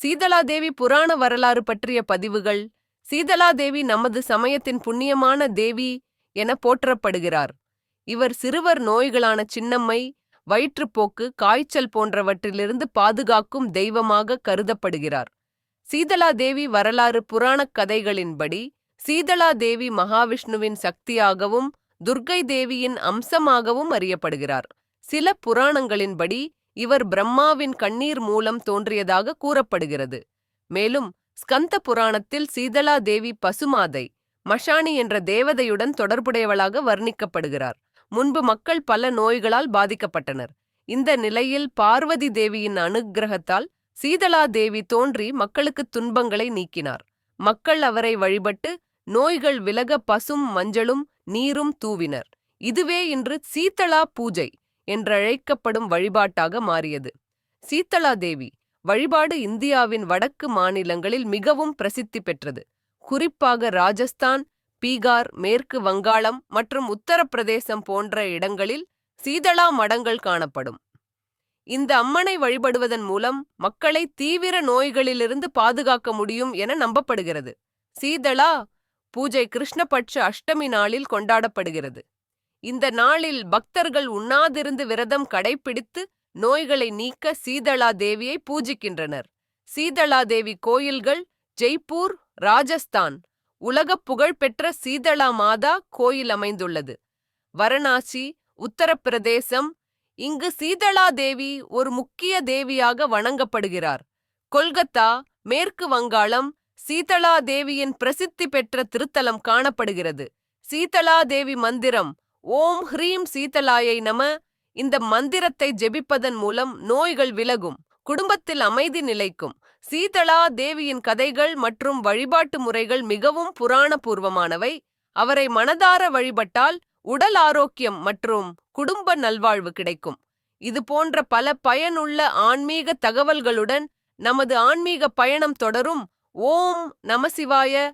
சீதலாதேவி புராண வரலாறு பற்றிய பதிவுகள் சீதலாதேவி நமது சமயத்தின் புண்ணியமான தேவி என போற்றப்படுகிறார். இவர் சிறுவர் நோய்களான சின்னம்மை வயிற்றுப்போக்கு காய்ச்சல் போன்றவற்றிலிருந்து பாதுகாக்கும் தெய்வமாக கருதப்படுகிறார். சீதலாதேவி வரலாறு புராணக் கதைகளின்படி சீதளாதேவி மகாவிஷ்ணுவின் சக்தியாகவும் துர்க்கை தேவியின் அம்சமாகவும் அறியப்படுகிறார். சில புராணங்களின்படி இவர் பிரம்மாவின் கண்ணீர் மூலம் தோன்றியதாக கூறப்படுகிறது. மேலும் ஸ்கந்த புராணத்தில் சீதலா தேவி பசுமாதை மஷானி என்ற தேவதையுடன் தொடர்புடையவளாக வர்ணிக்கப்படுகிறார். முன்பு மக்கள் பல நோய்களால் பாதிக்கப்பட்டனர். இந்த நிலையில் பார்வதி தேவியின் அனுக்கிரகத்தால் சீதலா தேவி தோன்றி மக்களுக்கு துன்பங்களை நீக்கினார். மக்கள் அவரை வழிபட்டு நோய்கள் விலக பசும் மஞ்சளும் நீரும் தூவினர். இதுவே இன்று சீதளா பூஜை என்றழைக்கப்படும் வழிபாட்டாக மாறியது. சீத்தளா தேவி வழிபாடு இந்தியாவின் வடக்கு மாநிலங்களில் மிகவும் பிரசித்தி பெற்றது. குறிப்பாக ராஜஸ்தான் பீகார் மேற்கு வங்காளம் மற்றும் உத்தரப்பிரதேசம் போன்ற இடங்களில் சீதளா மடங்கள் காணப்படும். இந்த அம்மனை வழிபடுவதன் மூலம் மக்களை தீவிர நோய்களிலிருந்து பாதுகாக்க முடியும் என நம்பப்படுகிறது. சீதளா பூஜை கிருஷ்ணபட்ச அஷ்டமி நாளில் கொண்டாடப்படுகிறது. இந்த நாளில் பக்தர்கள் உண்ணாதிருந்து விரதம் கடைபிடித்து நோய்களை நீக்க சீதளா தேவியை பூஜிக்கின்றனர். சீதளா தேவி கோயில்கள் ஜெய்ப்பூர் ராஜஸ்தான். உலக புகழ்பெற்ற சீதளா மாதா கோயில் அமைந்துள்ளது. வரணாசி உத்தரப்பிரதேசம். இங்கு சீதளா தேவி ஒரு முக்கிய தேவியாக வணங்கப்படுகிறார். கொல்கத்தா மேற்கு வங்காளம் சீதளா தேவியின் பிரசித்தி பெற்ற திருத்தலம் காணப்படுகிறது. சீதளா தேவி மந்திரம் ஓம் ஹ்ரீம் சீதலாயை நம. இந்த மந்திரத்தை ஜெபிப்பதன் மூலம் நோய்கள் விலகும். குடும்பத்தில் அமைதி நிலைக்கும். சீதளா தேவியின் கதைகள் மற்றும் வழிபாட்டு முறைகள் மிகவும் புராணபூர்வமானவை. அவரை மனதார வழிபட்டால் உடல் ஆரோக்கியம் மற்றும் குடும்ப நல்வாழ்வு கிடைக்கும். இது போன்ற பல பயனுள்ள ஆன்மீக தகவல்களுடன் நமது ஆன்மீக பயணம் தொடரும். ஓம் நமசிவாய